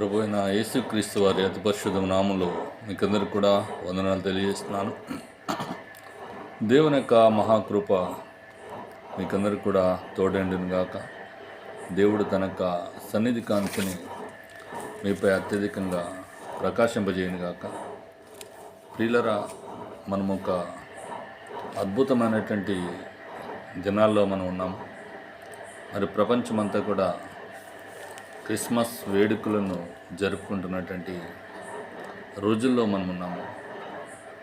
ప్రభు అయిన యేసుక్రీస్తు వారి అతి పరిశుద్ధ నామంలో మీకందరికి కూడా వందనాలు తెలియజేస్తున్నాను. దేవుని యొక్క మహాకృప మీకందరికి కూడా తోడండిను గాక. దేవుడు తన యొక్క సన్నిధి కాంతిని మీపై అత్యధికంగా ప్రకాశింపజేయను గాక. ప్రియులరా మనం ఒక అద్భుతమైనటువంటి దినాల్లో మనం ఉన్నాం మరి ప్రపంచమంతా కూడా క్రిస్మస్ వేడుకలను జరుపుకుంటున్నటువంటి రోజుల్లో మనం ఉన్నాము.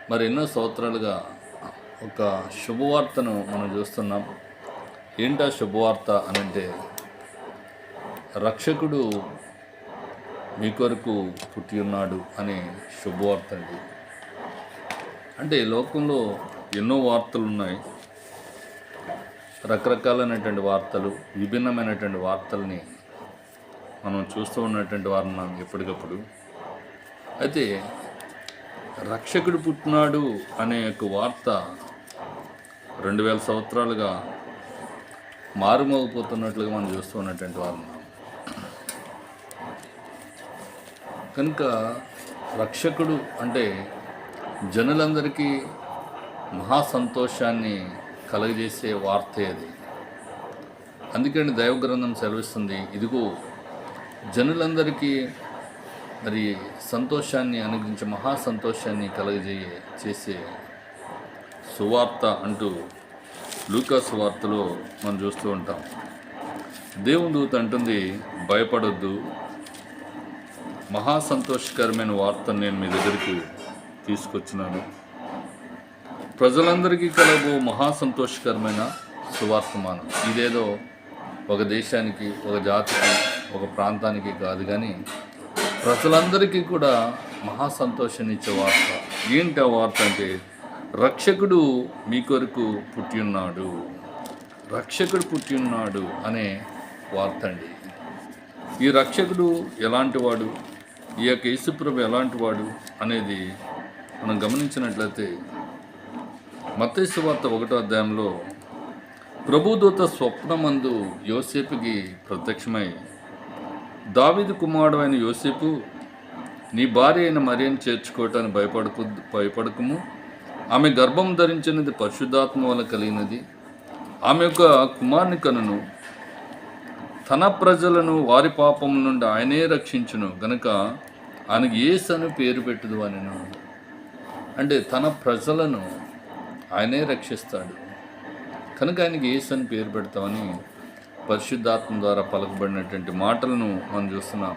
మరి ఎన్నో సంవత్సరాలుగా ఒక శుభవార్తను మనం చూస్తున్నాం. ఏంటా శుభవార్త అని అంటే రక్షకుడు మీ కొరకు పుట్టి ఉన్నాడు అనే శుభవార్త అండి. అంటే లోకంలో ఎన్నో వార్తలు ఉన్నాయి. రకరకాలైనటువంటి వార్తలు విభిన్నమైనటువంటి వార్తల్ని మనం చూస్తూ ఉన్నటువంటి వారు మనం ఎప్పటికప్పుడు. అయితే రక్షకుడు పుట్టినాడు అనే యొక్క వార్త రెండు వేల సంవత్సరాలుగా మారుమోగిపోతున్నట్లుగా మనం చూస్తూ ఉన్నటువంటి వారు ఉన్నాం కనుక రక్షకుడు అంటే జనులందరికీ మహా సంతోషాన్ని కలుగజేసే వార్తే అది. అందుకని దైవగ్రంథం సెలవిస్తుంది ఇదిగో జనులందరికీ మరి సంతోషాన్ని అనుగ్రహించే మహా సంతోషాన్ని కలగజేయ చేసే సువార్త అంటూ లూకా సువార్తలో మనం చూస్తూ ఉంటాం. దేవుని దూత అంటుంది భయపడొద్దు. మహా సంతోషకరమైన వార్తను నేను మీ దగ్గరికి తీసుకొచ్చినాను. ప్రజలందరికీ కలగబో మహా సంతోషకరమైన సువార్తమానం ఇదేదో ఒక దేశానికి ఒక జాతికి ఒక ప్రాంతానికి కాదు కానీ ప్రజలందరికీ కూడా మహా సంతోషాన్నిచ్చే వార్త. ఏంటి ఆ వార్త అంటే రక్షకుడు మీ కొరకు పుట్టి ఉన్నాడు. రక్షకుడు పుట్టి ఉన్నాడు అనే వార్త అండి. ఈ రక్షకుడు ఎలాంటి వాడు? ఈ యొక్క యేసుప్రభు ఎలాంటి వాడు అనేది మనం గమనించినట్లయితే మత్తయి వార్త ఒకటో అధ్యాయంలో ప్రభుదూత స్వప్నమందు యోసేపుకి ప్రత్యక్షమై దావిదు కుమారుడు అయిన యోసేపు నీ భార్య అయిన మరియను చేర్చుకోవటానికి భయపడకు భయపడకము. ఆమె గర్భం ధరించినది పరిశుద్ధాత్మ వల్ల కలిగినది. ఆమె యొక్క కుమారుని కనును తన ప్రజలను వారి పాపం నుండి ఆయనే రక్షించును. గనుక ఆయనకు ఏసు అని పేరు పెట్టుదు అని అంటే తన ప్రజలను ఆయనే రక్షిస్తాడు. కనుక ఆయనకి ఏసు అని పేరు పెడతామని పరిశుద్ధాత్మ ద్వారా పలకబడినటువంటి మాటలను మనం చూస్తున్నాం.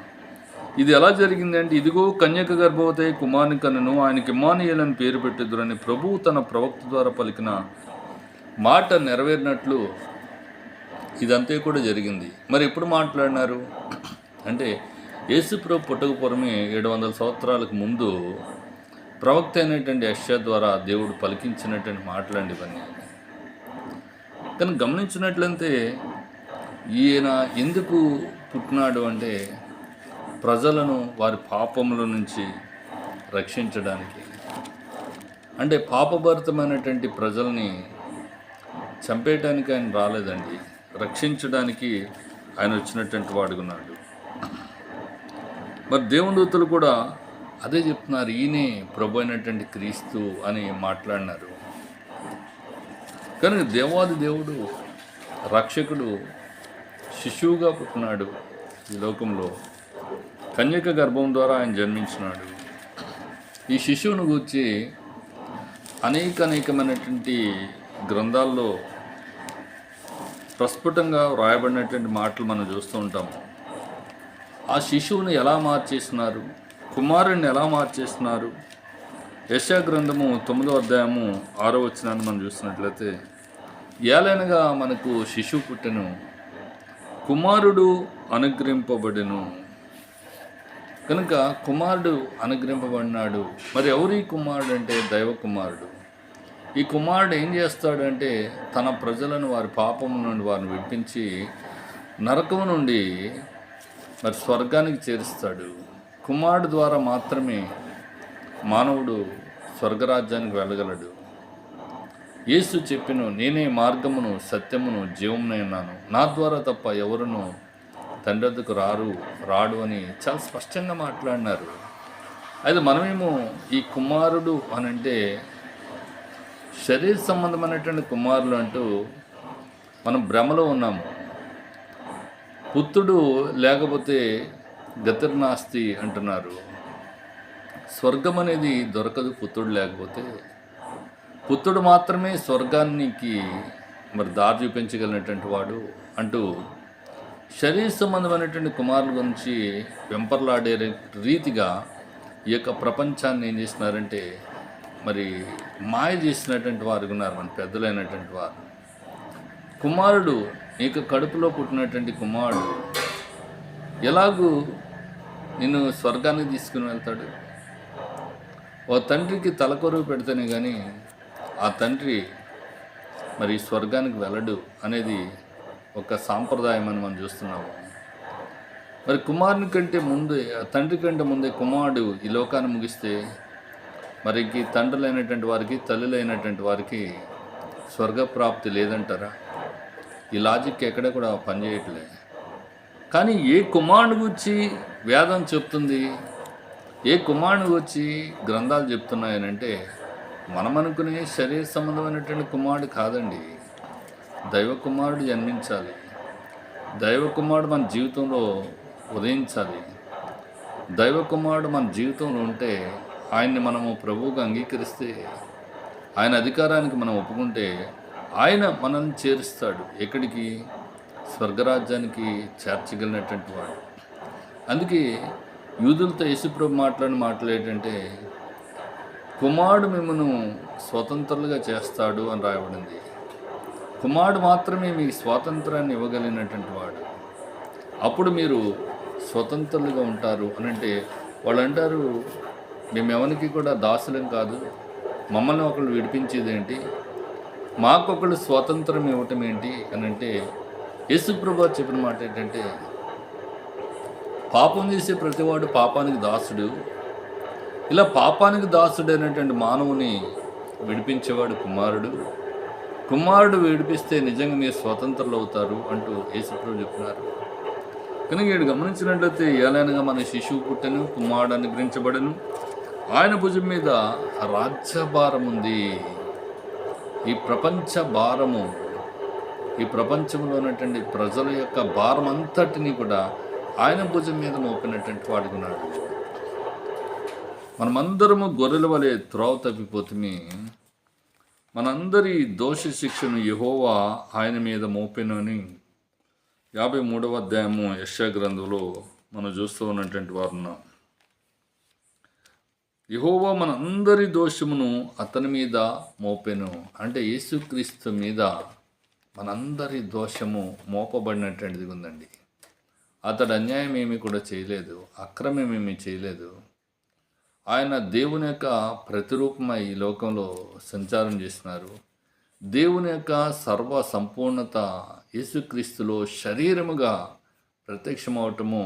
ఇది ఎలా జరిగింది అంటే ఇదిగో కన్యక గర్భవతి కుమారుని కన్నును ఆయనకి ఇమానియలని పేరు పెట్టిద్దురని ప్రభువు తన ప్రవక్త ద్వారా పలికిన మాట నెరవేరినట్లు ఇదంతా కూడా జరిగింది. మరి ఎప్పుడు మాట్లాడినారు? అంటే యేసుప్రభు పుట్టకపురమే ఏడు వందల సంవత్సరాలకు ముందు ప్రవక్త అయినటువంటి యష్యా ద్వారా దేవుడు పలికించినటువంటి మాటలండి ఇవన్నీ. కానీ గమనించినట్లయితే ఈయన ఎందుకు పుట్టినాడు అంటే ప్రజలను వారి పాపముల నుంచి రక్షించడానికి. అంటే పాపభరితమైనటువంటి ప్రజల్ని చంపేయటానికి ఆయన రాలేదండి. రక్షించడానికి ఆయన వచ్చినటువంటి వాడుకున్నాడు మరి దేవుడూతలు కూడా అదే చెప్తున్నారు ఈయనే ప్రభు అయినటువంటి క్రీస్తు అని మాట్లాడినారు. కానీ దేవాది దేవుడు రక్షకుడు శిశువుగా పుట్టినాడు ఈ లోకంలో. కన్యక గర్భం ద్వారా ఆయన జన్మించినాడు. ఈ శిశువును గూర్చి అనేక అనేకమైనటువంటి గ్రంథాల్లో ప్రస్ఫుటంగా వ్రాయబడినటువంటి మాటలు మనం చూస్తూ ఉంటాము ఆ శిశువుని ఎలా మార్చేస్తున్నారు కుమారుని ఎలా మార్చేస్తున్నారు యశా గ్రంథము తొమ్మిదో అధ్యాయము ఆరో వచ్చినాన్ని మనం చూసినట్లయితే ఏలైనగా మనకు శిశువు పుట్టెను. కుమారుడు అనుగ్రహింపబడెను. కనుక కుమారుడు అనుగ్రహింపబడినాడు. మరి ఎవరు ఈ కుమారుడు అంటే దైవ కుమారుడు ఈ కుమారుడు ఏం చేస్తాడంటే తన ప్రజలను వారి పాపం నుండి వారిని విడిపించి నరకం నుండి మరి స్వర్గానికి చేరుస్తాడు. కుమారుడు ద్వారా మాత్రమే మానవుడు స్వర్గరాజ్యానికి వెళ్ళగలడు. యేసు చెప్పిన నేనే మార్గమును సత్యమును జీవమునైనాను నా ద్వారా తప్ప ఎవరును తండ్రి వద్దకు రారు రాడు అని చాలా స్పష్టంగా మాట్లాడినారు. అయితే మనమేమో ఈ కుమారుడు అని అంటే శరీర సంబంధమైనటువంటి కుమారులు అంటూ మనం భ్రమలో ఉన్నాము పుత్రుడు లేకపోతే గతిర్నాస్తి అంటున్నారు. స్వర్గం అనేది దొరకదు పుత్రుడు లేకపోతే పుత్రుడు మాత్రమే స్వర్గానికి మరి దారి చూపించగలిగినటువంటి వాడు అంటూ శరీర సంబంధమైనటువంటి కుమారుల గురించి వెంపర్లాడే రీతిగా ఈ యొక్క ప్రపంచాన్ని ఏం చేస్తున్నారంటే మరి మాయ చేసినటువంటి వారు ఉన్నారు మన పెద్దలైనటువంటి వారు. కుమారుడు ఇక కడుపులో పుట్టినటువంటి కుమారుడు ఎలాగూ నిన్ను స్వర్గానికి తీసుకుని వెళ్తాడు? ఓ తండ్రికి తలకొరువు పెడితేనే కానీ ఆ తండ్రి మరి స్వర్గానికి వెళ్ళడు అనేది ఒక సాంప్రదాయం అని మనం చూస్తున్నాము. మరి కుమారుని కంటే ముందే తండ్రి కంటే ముందే కుమారుడు ఈ లోకాన్ని ముగిస్తే మరి తండ్రులైనటువంటి వారికి తల్లులైనటువంటి వారికి స్వర్గప్రాప్తి లేదంటారా? ఈ లాజిక్ ఎక్కడ కూడా పనిచేయట్లే. కానీ ఏ కుమారుని గురించి వేదం చెప్తుంది ఏ కుమారుని వచ్చి గ్రంథాలు చెప్తున్నాయనంటే మనం అనుకునే శరీర సంబంధమైనటువంటి కుమారుడు కాదండి. దైవ కుమారుడు జన్మించాలి. దైవ కుమారుడు మన జీవితంలో ఉదయించాలి. దైవ కుమారుడు మన జీవితంలో ఉంటే ఆయన్ని మనము ప్రభువుగా అంగీకరిస్తే ఆయన అధికారానికి మనం ఒప్పుకుంటే ఆయన మనల్ని చేరుస్తాడు. ఎక్కడికి? స్వర్గరాజ్యానికి చేర్చగలిగినటువంటి వాడు. అందుకే యూదులతో యేసుప్రభు మాట్లాడిన మాటలు ఏంటంటే కుమారుడు మిమ్మల్ని స్వతంత్రులుగా చేస్తాడు అని రాయబడింది. కుమారుడు మాత్రమే మీ స్వాతంత్రాన్ని ఇవ్వగలిగినటువంటి వాడు. అప్పుడు మీరు స్వతంత్రులుగా ఉంటారు అని అంటే వాళ్ళు అంటారు మేము ఎవరికి కూడా దాసులం కాదు. మమ్మల్ని ఒకళ్ళు విడిపించేదేంటి మాకొకళ్ళు స్వాతంత్రం ఇవ్వటం ఏంటి? అని అంటే యేసుప్రభు చెప్పిన మాట ఏంటంటే పాపం చేసే ప్రతివాడు పాపానికి దాసుడు. ఇలా పాపానికి దాసుడైనటువంటి మానవుని విడిపించేవాడు కుమారుడు. కుమారుడు విడిపిస్తే నిజంగా మీరు స్వతంత్రులు అవుతారు అంటూ యేసుప్రభు చెప్తున్నారు కనుక వీడు గమనించినట్లయితే ఏలైనగా మన శిశువు పుట్టను కుమారుడు అనుగ్రహించబడను. ఆయన భుజం మీద రాజ్యభారం ఉంది. ఈ ప్రపంచ భారము ఈ ప్రపంచంలో ఉన్నటువంటి ప్రజల యొక్క భారం అంతటినీ కూడా ఆయన భుజం మీద మోపినటువంటి వాడుకున్నాడు మనమందరము గొర్రెల వలె త్రోవ తప్పిపోతుంది మనందరి దోష శిక్షను యహోవా ఆయన మీద మోపెను అని యాభై మూడవ అధ్యాయము యశా గ్రంథంలో మనం చూస్తూ ఉన్నటువంటి వారు ఉన్నాం యహోవా మన అందరి దోషమును అతని మీద మోపెను. అంటే యేసుక్రీస్తు మీద మనందరి దోషము మోపబడినటువంటిది ఉందండి. అతడు అన్యాయం ఏమీ కూడా చేయలేదు అక్రమం ఏమీ చేయలేదు. ఆయన దేవుని యొక్క ప్రతిరూపమై ఈ లోకంలో సంచారం చేస్తున్నారు దేవుని యొక్క సర్వ సంపూర్ణత యేసుక్రీస్తులో శరీరముగా ప్రత్యక్షమవటము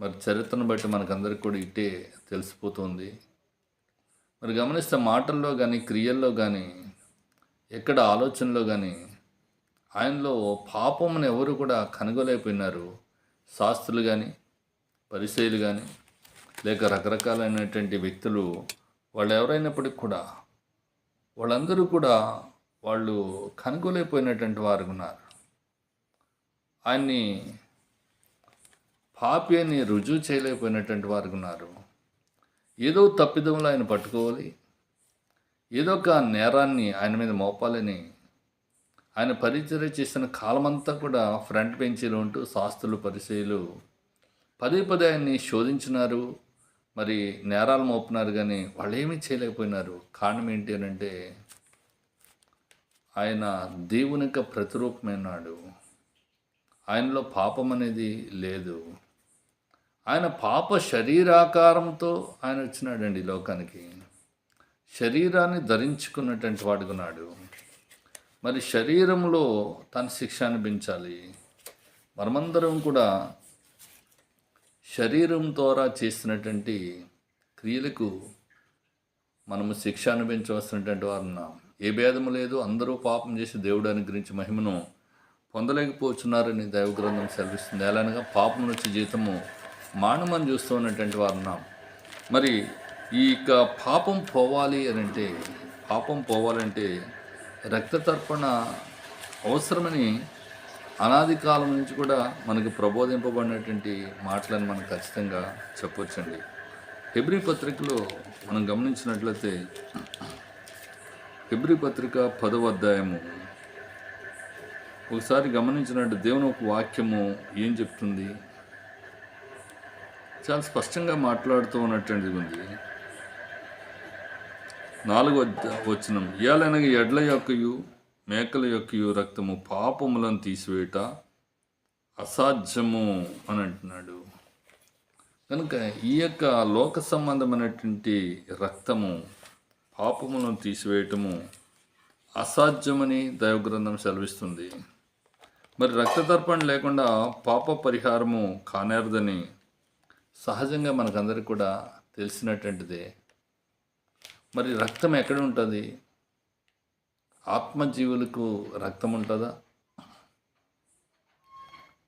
మరి చరిత్రను బట్టి మనకందరికి కూడా ఇట్టే తెలిసిపోతుంది. మరి గమనిస్తే మాటల్లో కానీ క్రియల్లో కానీ ఎక్కడ ఆలోచనలో కానీ ఆయనలో పాపమును ఎవరు కూడా కనుగొలేకపోయినారు. శాస్త్రులు కానీ పరిచయులు కానీ లేక రకరకాలైనటువంటి వ్యక్తులు వాళ్ళు ఎవరైనప్పటికి కూడా వాళ్ళందరూ కూడా వాళ్ళు కనుగొలేకపోయినటువంటి వారు ఉన్నారు. ఆయన్ని పాపి అని రుజువు చేయలేకపోయినటువంటి వారు ఉన్నారు. ఏదో తప్పిదంలో ఆయన పట్టుకోవాలి. ఏదో ఒక నేరాన్ని ఆయన మీద మోపాలని ఆయన పరిచర్య చేసిన కాలమంతా కూడా ఫ్రంట్ బెంచీలు ఉంటూ శాస్త్రులు పరిచయులు పదే పదే ఆయన్ని శోధించినారు. మరి నేరాలు మోపున్నారు కానీ వాళ్ళు ఏమీ చేయలేకపోయినారు. కారణం ఏంటి అని అంటే ఆయన దేవుని యొక్క ప్రతిరూపమైనాడు ఆయనలో పాపం అనేది లేదు. ఆయన పాప శరీరాకారంతో ఆయన వచ్చినాడండి ఈ లోకానికి. శరీరాన్ని ధరించుకున్నటువంటి వాడుకున్నాడు మరి శరీరంలో తన శిక్ష అనిపించాలి. మనమందరం కూడా శరీరం ద్వారా చేసినటువంటి క్రియలకు మనము శిక్ష అనుభవించవలసినటువంటి వారు ఉన్నాం. ఏ భేదము లేదు. అందరూ పాపం చేసి దేవుడు అనుగ్రహించి మహిమను పొందలేకపోతున్నారని దైవగ్రంథం సెలవిస్తుంది. ఎలానగా పాపం నుంచి జీతము మానమని చూస్తూ ఉన్నటువంటి వారు ఉన్నాం. మరి ఈ యొక్క పాపం పోవాలి అని అంటే పాపం పోవాలంటే రక్త తర్పణ అవసరమని అనాది కాలం నుంచి కూడా మనకు ప్రబోధింపబడినటువంటి మాటలను మనం ఖచ్చితంగా చెప్పొచ్చండి. హెబ్రి పత్రికలో మనం గమనించినట్లయితే హెబ్రి పత్రిక పదవ అధ్యాయము. ఒకసారి గమనించినట్టు దేవుని ఒక వాక్యము ఏం చెప్తుంది? చాలా స్పష్టంగా మాట్లాడుతూ ఉన్నటువంటిది ఉంది. నాలుగు వచ్చినం ఇయాలనగా ఎడ్ల యొక్కయు మేకల యొక్క రక్తము పాపములను తీసివేట అసాధ్యము అని అంటున్నాడు. కనుక ఈ యొక్క లోక సంబంధమైనటువంటి రక్తము పాపములను తీసివేయటము అసాధ్యమని దైవగ్రంథం సెలవిస్తుంది. మరి రక్త తర్పణ లేకుండా పాప పరిహారము కానేరదని సహజంగా మనకందరికి కూడా తెలిసినటువంటిదే. మరి రక్తం ఎక్కడ ఉంటుంది? ఆత్మజీవులకు రక్తం ఉంటుందా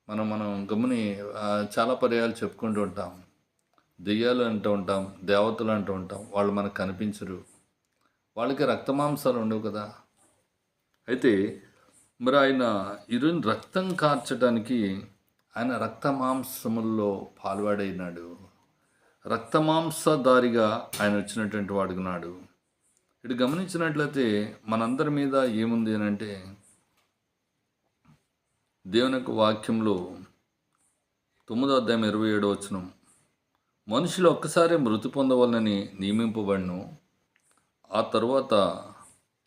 మనం మనం గమని చాలా పర్యాలు చెప్పుకుంటూ ఉంటాం. దెయ్యాలు అంటూ ఉంటాం దేవతలు అంటూ ఉంటాం. వాళ్ళు మనకు కనిపించరు. వాళ్ళకి రక్తమాంసాలు ఉండవు కదా. అయితే మరి ఆయన ఇరుని రక్తం కార్చడానికి ఆయన రక్తమాంసముల్లో పాల్వాడైనాడు. రక్తమాంసదారిగా ఆయన వచ్చినటువంటి వాడుకున్నాడు ఇటు గమనించినట్లయితే మనందరి మీద ఏముంది అని అంటే దేవుని యొక్క వాక్యంలో తొమ్మిదో అధ్యాయం ఇరవై ఏడో వచ్చిన మనుషులు ఒక్కసారి మృతి పొందవాలని నియమింపబడిను ఆ తర్వాత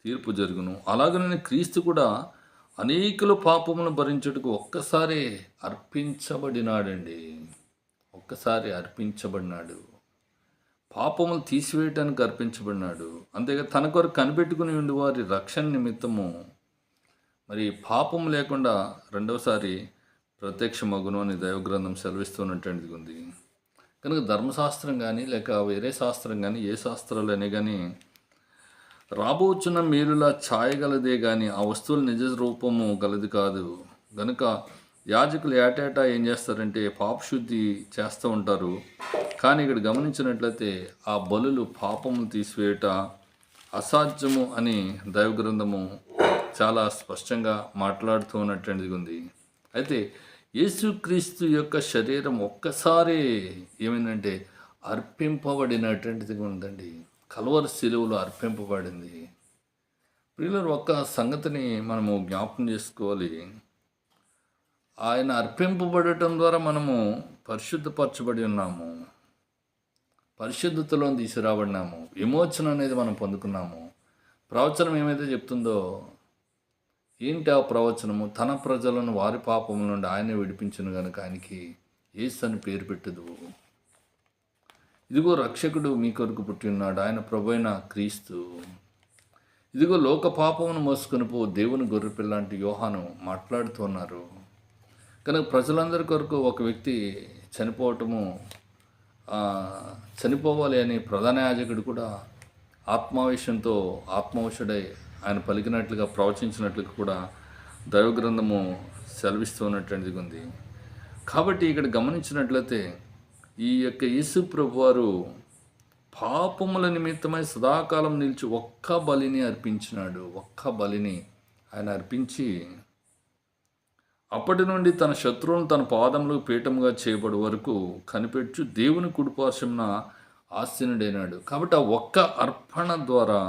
తీర్పు జరుగును. అలాగనే క్రీస్తు కూడా అనేకలు పాపమును భరించుటకు ఒక్కసారి అర్పించబడినాడండి. ఒక్కసారి అర్పించబడినాడు. పాపములు తీసివేయటానికి అర్పించబడినాడు. అంతేగా తన కొరకు కనిపెట్టుకుని ఉండి వారి రక్షణ నిమిత్తము మరి పాపం లేకుండా రెండవసారి ప్రత్యక్ష మగును అని దైవగ్రంథం సెలవిస్తున్నటువంటిది ఉంది. కనుక ధర్మశాస్త్రం కానీ లేక వేరే శాస్త్రం కానీ ఏ శాస్త్రాలనే కానీ రాబోచున్న మేలులా ఛాయగలదే కానీ ఆ వస్తువుల నిజ రూపము గలది కాదు. గనుక యాజకులు ఏటేటా ఏం చేస్తారంటే పాపశుద్ధి చేస్తూ ఉంటారు. కానీ ఇక్కడ గమనించినట్లయితే ఆ బలులు పాపము తీసివేయట అసాధ్యము అని దైవగ్రంథము చాలా స్పష్టంగా మాట్లాడుతూ ఉన్నటువంటిది ఉంది. అయితే యేసుక్రీస్తు యొక్క శరీరం ఒక్కసారి ఏమైందంటే అర్పింపబడినటువంటిది ఉందండి. కలవర శిలువలో అర్పింపబడింది. ప్రియులరు ఒక్క సంగతిని మనము జ్ఞాపకం చేసుకోవాలి. ఆయన అర్పింపబడటం ద్వారా మనము పరిశుద్ధపరచబడి ఉన్నాము. పరిశుద్ధతలో తీసుకురాబడినాము. విమోచన అనేది మనం పొందుకున్నాము. ప్రవచనం ఏమైతే చెప్తుందో ఏంటి ఆ ప్రవచనము? తన ప్రజలను వారి పాపం నుండి ఆయనే విడిపించను గనుక ఆయనకి ఏసు అని పేరు పెట్టదు ఇదిగో రక్షకుడు మీ కొరకు పుట్టి ఉన్నాడు. ఆయన ప్రభైన క్రీస్తు. ఇదిగో లోక పాపమును మోసుకొని పో. దేవుని గొర్రెపిల్ల లాంటి యోహాను మాట్లాడుతున్నారు కనుక ప్రజలందరి కొరకు ఒక వ్యక్తి చనిపోవటము చనిపోవాలి అని ప్రధాన యాజకుడు కూడా ఆత్మావేశంతో ఆత్మవశుడై ఆయన పలికినట్లుగా ప్రవచించినట్లుగా కూడా దైవగ్రంథము సెలవిస్తున్నటువంటిది ఉంది. కాబట్టి ఇక్కడ గమనించినట్లయితే ఈ యొక్క యేసు ప్రభు వారు పాపముల నిమిత్తమై సదాకాలం నిలిచి ఒక్క బలిని అర్పించినాడు. ఒక్క బలిని ఆయన అర్పించి అప్పటి నుండి తన శత్రువును తన పాదములు పీఠముగా చేయబడి వరకు కనిపెట్టు దేవుని కుడిపార్శ్వమున ఆస్తినుడైనాడు కాబట్టి ఆ ఒక్క అర్పణ ద్వారా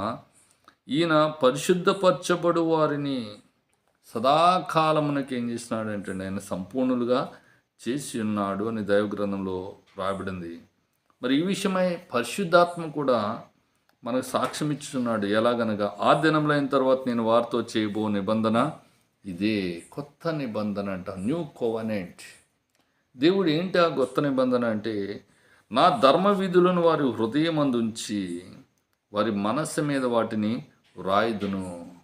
ఈయన పరిశుద్ధపరచబడు వారిని సదాకాలమునకి ఏం చేసినాడు అంటే ఆయన సంపూర్ణులుగా చేసి ఉన్నాడు అని దైవగ్రంథంలో రాబడింది మరి ఈ విషయమై పరిశుద్ధాత్మ కూడా మనకు సాక్ష్యం ఇచ్చుచున్నాడు ఎలాగనగా ఆ దినంలో అయిన తర్వాత నేను వారితో చేయబో నిబంధన ఇదే కొత్త నిబంధన అంట. న్యూ కోవనెంట్ దేవుడు ఏంటి ఆ కొత్త నిబంధన అంటే? నా ధర్మ విధులను వారి హృదయమందుంచి వారి మనస్సు మీద వాటిని వ్రాయుదును.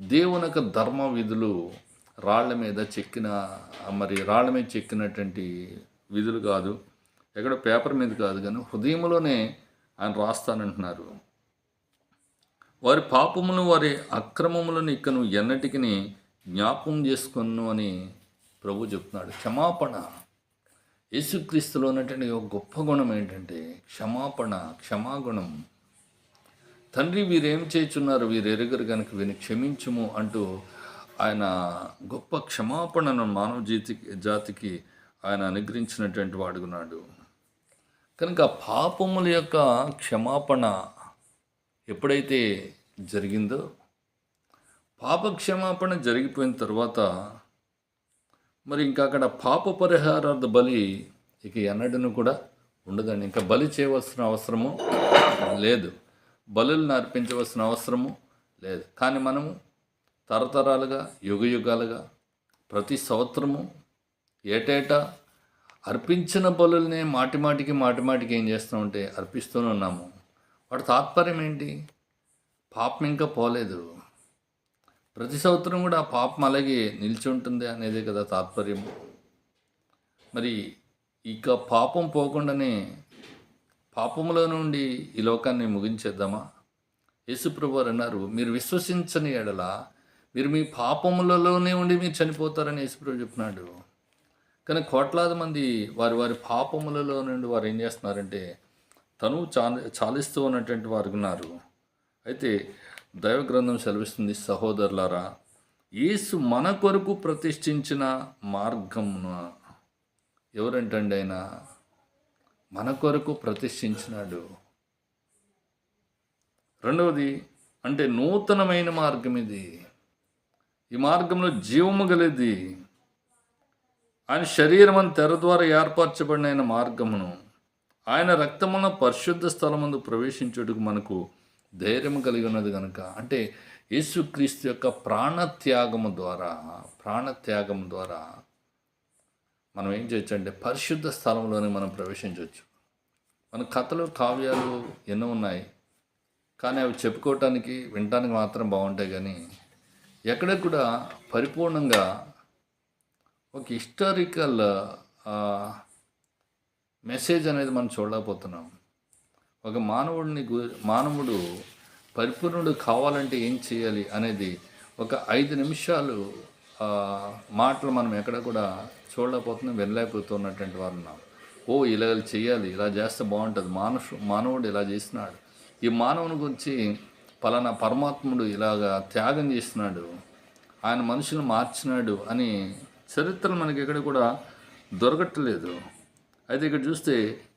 దేవుని యొక్క ధర్మ విధులు రాళ్ళ మీద చెక్కిన మరి రాళ్ళ మీద చెక్కినటువంటి విధులు కాదు. ఎక్కడ పేపర్ మీద కాదు కానీ హృదయంలోనే ఆయన రాస్తానంటున్నారు. వారి పాపమును వారి అక్రమములను ఇక్కను ఎన్నటికి జ్ఞాపకం చేసుకును అని ప్రభు చెప్తున్నాడు. క్షమాపణ. యేసుక్రీస్తులో ఉన్నటువంటి ఒక గొప్ప గుణం ఏంటంటే క్షమాపణ క్షమాగుణం. తండ్రి వీరేం చేయుచున్నారు? వీరు ఎరుగరు కనుక వీరిని క్షమించుము అంటూ ఆయన గొప్ప క్షమాపణను మానవ జీతి జాతికి ఆయన అనుగ్రహించినటువంటి వాడుకున్నాడు కనుక పాపముల యొక్క క్షమాపణ ఎప్పుడైతే జరిగిందో పాప క్షమాపణ జరిగిపోయిన తర్వాత మరి ఇంకా అక్కడ పాప పరిహారార్థ బలి ఇక ఎన్నడను కూడా ఉండదండి. ఇంకా బలి చేయవలసిన అవసరము లేదు. బలులను అర్పించవలసిన అవసరము లేదు. కానీ మనము తరతరాలుగా యుగ యుగాలుగా ప్రతి సంవత్సరము ఏటేటా అర్పించిన బలుల్ని మాటిమాటికి మాటిమాటికి ఏం చేస్తామంటే అర్పిస్తూనే ఉన్నాము. వాటి తాత్పర్యం ఏంటి? పాపం ఇంకా పోలేదు. ప్రతి సంవత్సరం కూడా ఆ పాపం అలాగే నిలిచి ఉంటుంది అనేదే కదా తాత్పర్యం. మరి ఇక పాపం పోకుండానే పాపంలో నుండి ఈ లోకాన్ని ముగించేద్దామా? యేసుప్రభు అన్నారు మీరు విశ్వసించని ఎడల మీరు మీ పాపములలోనే ఉండి మీరు చనిపోతారని యేసుప్రభు చెప్పినాడు. కానీ కోట్లాది మంది వారి వారి పాపములలో నుండి వారు ఏం చేస్తున్నారంటే తను చా చాలిస్తూ ఉన్నటువంటి వారు ఉన్నారు. అయితే దైవ గ్రంథం సెలవిస్తుంది సహోదరులారా యేసు మన కొరకు ప్రతిష్ఠించిన మార్గమున. ఎవరంటండి ఆయన? మన కొరకు ప్రతిష్ఠించినాడు. రెండవది అంటే నూతనమైన మార్గం ఇది. ఈ మార్గంలో జీవము గలది. ఆయన శరీరం అని తెర ద్వారా ఏర్పరచబడిన ఆయన మార్గమును. ఆయన రక్తమున పరిశుద్ధ స్థలమందు ప్రవేశించుటకు మనకు ధైర్యం కలిగి ఉన్నది కనుక అంటే యేసుక్రీస్తు యొక్క ప్రాణత్యాగము ద్వారా ప్రాణత్యాగం ద్వారా మనం ఏం చేయొచ్చు అంటే పరిశుద్ధ స్థలంలోనే మనం ప్రవేశించవచ్చు మన కథలు కావ్యాలు ఎన్నో ఉన్నాయి. కానీ అవి చెప్పుకోవటానికి వినటానికి మాత్రం బాగుంటాయి కానీ ఎక్కడ కూడా పరిపూర్ణంగా ఒక హిస్టారికల్ మెసేజ్ అనేది మనం చూడలేకపోతున్నాం. ఒక మానవుడిని గు- మానవుడు పరిపూర్ణుడు కావాలంటే ఏం చేయాలి అనేది ఒక ఐదు నిమిషాలు మాటలు మనం ఎక్కడ కూడా చూడలేకపోతున్నాం వెళ్ళలేకపోతున్నటువంటి వారు ఉన్నాం. ఓ ఇలా చేయాలి ఇలా చేస్తే బాగుంటుంది. మానుషు మానవుడు ఇలా చేసినాడు ఈ మానవుని గురించి పలానా పరమాత్ముడు ఇలాగా త్యాగం చేస్తున్నాడు. ఆయన మనుషులను మార్చినాడు అని చరిత్ర మనకి ఎక్కడ కూడా దొరకట్లేదు. అయితే ఇక్కడ చూస్తే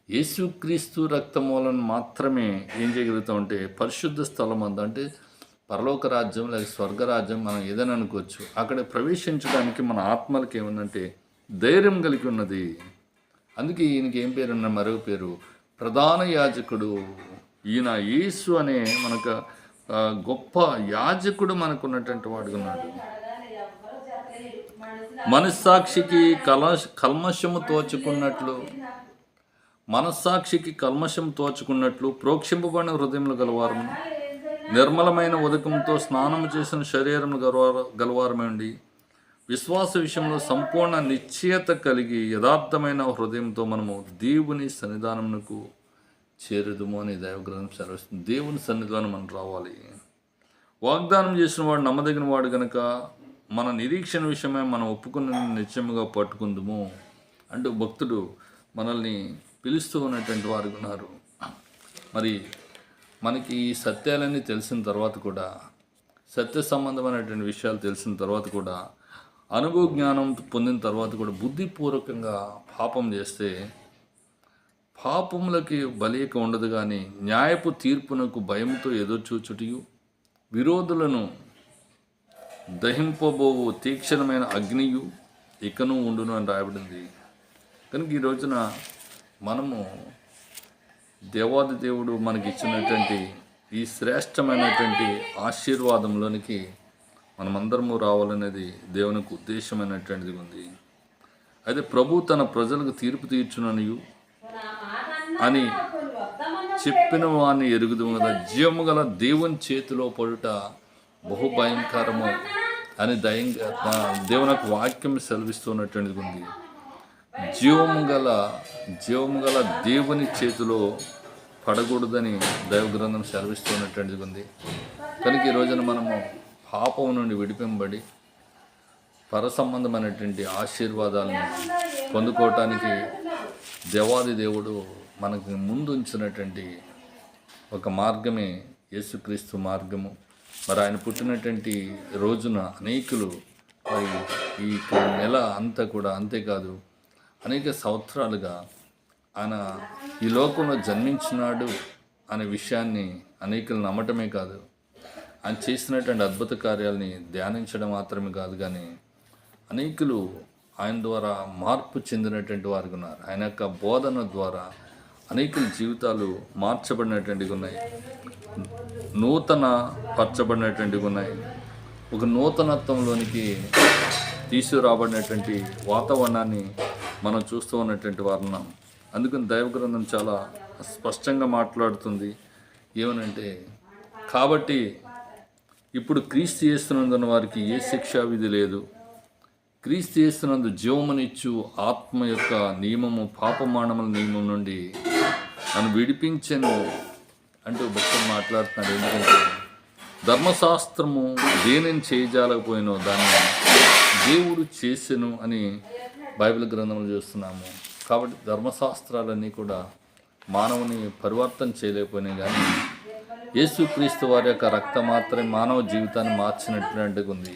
యేసుక్రీస్తు రక్తమూలను మాత్రమే ఏం చేయగలుగుతాం అంటే పరిశుద్ధ స్థలం అంత అంటే పరలోక రాజ్యం లేక స్వర్గరాజ్యం మనం ఏదైనా అనుకోవచ్చు. అక్కడ ప్రవేశించడానికి మన ఆత్మలకి ఏముందంటే ధైర్యం కలిగి ఉన్నది. అందుకే ఈయనకి ఏం పేరు ఉన్న మరో పేరు? ప్రధాన యాజకుడు. ఈయన యేసు అనే మనకు గొప్ప యాజకుడు మనకు ఉన్నటువంటి వాడు ఉన్నాడు. మనస్సాక్షికి కల కల్మషము తోచుకున్నట్లు మనస్సాక్షికి కల్మషం తోచుకున్నట్లు ప్రోక్షింపబడిన హృదయములు గలవారము. నిర్మలమైన ఉదకంతో స్నానం చేసిన శరీరం గలవార గలవారమండి విశ్వాస విషయంలో సంపూర్ణ నిశ్చయత కలిగి యథార్థమైన హృదయంతో మనము దేవుని సన్నిధానమునకు చేరుదుము అని దైవగ్రంథం సెలవిస్తుంది. దేవుని సన్నిధానం మనం రావాలి. వాగ్దానం చేసిన వాడు నమ్మదగిన వాడు గనక మన నిరీక్షణ విషయమే మనం ఒప్పుకున్న నిత్యముగా పట్టుకుందుము అంటూ భక్తుడు మనల్ని పిలుస్తూ ఉన్నటువంటి వారు ఉన్నారు. మరి మనకి ఈ సత్యాలన్నీ తెలిసిన తర్వాత కూడా సత్య సంబంధమైనటువంటి విషయాలు తెలిసిన తర్వాత కూడా అనుభవ జ్ఞానం పొందిన తర్వాత కూడా బుద్ధిపూర్వకంగా పాపం చేస్తే పాపములకి బలియక ఉండదు కానీ న్యాయపు తీర్పునకు భయంతో ఎదురుచూచుటియు విరోధులను దహింపబోవు తీక్షణమైన అగ్నియు ఇకను ఉండును అని రాయబడింది. కనుక ఈ రోజున మనము దేవాది దేవుడు మనకి ఇచ్చినటువంటి ఈ శ్రేష్టమైనటువంటి ఆశీర్వాదంలోనికి మనమందరము రావాలనేది దేవునికి ఉద్దేశమైనటువంటిది ఉంది. అయితే ప్రభు తన ప్రజలకు తీర్పు తీర్చుననియు అని చెప్పిన వాడిని ఎరుగుదు కదా. జీవము గల దేవుని చేతిలో పడుట బహు భయంకరము అని దయంగా దేవునికి వాక్యం సెలవిస్తున్నటువంటిది ఉంది. జీవము గల జీవము గల దేవుని చేతిలో పడకూడదని దైవ గ్రంథం సెలవిస్తున్నటువంటిది. ఉంది కనుక ఈ రోజున మనము పాపం నుండి విడిపింబడి పరసంబంధమైనటువంటి ఆశీర్వాదాలను పొందుకోవటానికి దేవాది దేవుడు మనకు ముందు ఉంచినటువంటి ఒక మార్గమే యేసుక్రీస్తు మార్గము. మరి ఆయన పుట్టినటువంటి రోజున అనేకులు మరి ఈ నెల అంతా కూడా అంతేకాదు అనేక సంవత్సరాలుగా ఆయన ఈ లోకంలో జన్మించినాడు అనే విషయాన్ని అనేకులు నమ్మటమే కాదు. ఆయన చేసినటువంటి అద్భుత కార్యాలని ధ్యానించడం మాత్రమే కాదు కానీ అనేకులు ఆయన ద్వారా మార్పు చెందినటువంటి వారికి ఉన్నారు. ఆయన యొక్క బోధన ద్వారా అనేకుల జీవితాలు మార్చబడినటువంటివి ఉన్నాయి. నూతన పరచబడినటువంటివి ఉన్నాయి. ఒక నూతనత్వంలోనికి తీసుకురాబడినటువంటి వాతావరణాన్ని మనం చూస్తూ ఉన్నటువంటి వారున్నాం అందుకని దైవ గ్రంథం చాలా స్పష్టంగా మాట్లాడుతుంది. ఏమనంటే కాబట్టి ఇప్పుడు క్రీస్తు చేస్తున్నందున వారికి ఏ శిక్షా విధి లేదు. క్రీస్తు చేస్తున్నందు జీవమునిచ్చు ఆత్మ యొక్క నియమము పాపమానముల నియమం నుండి నన్ను విడిపించెను అంటూ భక్తులు మాట్లాడుతున్నాడు ఎందుకంటే ధర్మశాస్త్రము దేనిని చేయజాలకపోయినో దాన్ని దేవుడు చేసెను అని బైబిల్ గ్రంథంలో చూస్తున్నాము. కాబట్టి ధర్మశాస్త్రాలన్నీ కూడా మానవుని పరివర్తన చేయలేకపోయినాయి కానీ యేసుక్రీస్తు వారి యొక్క రక్తం మాత్రమే మానవ జీవితాన్ని మార్చినట్టుగా ఉంది.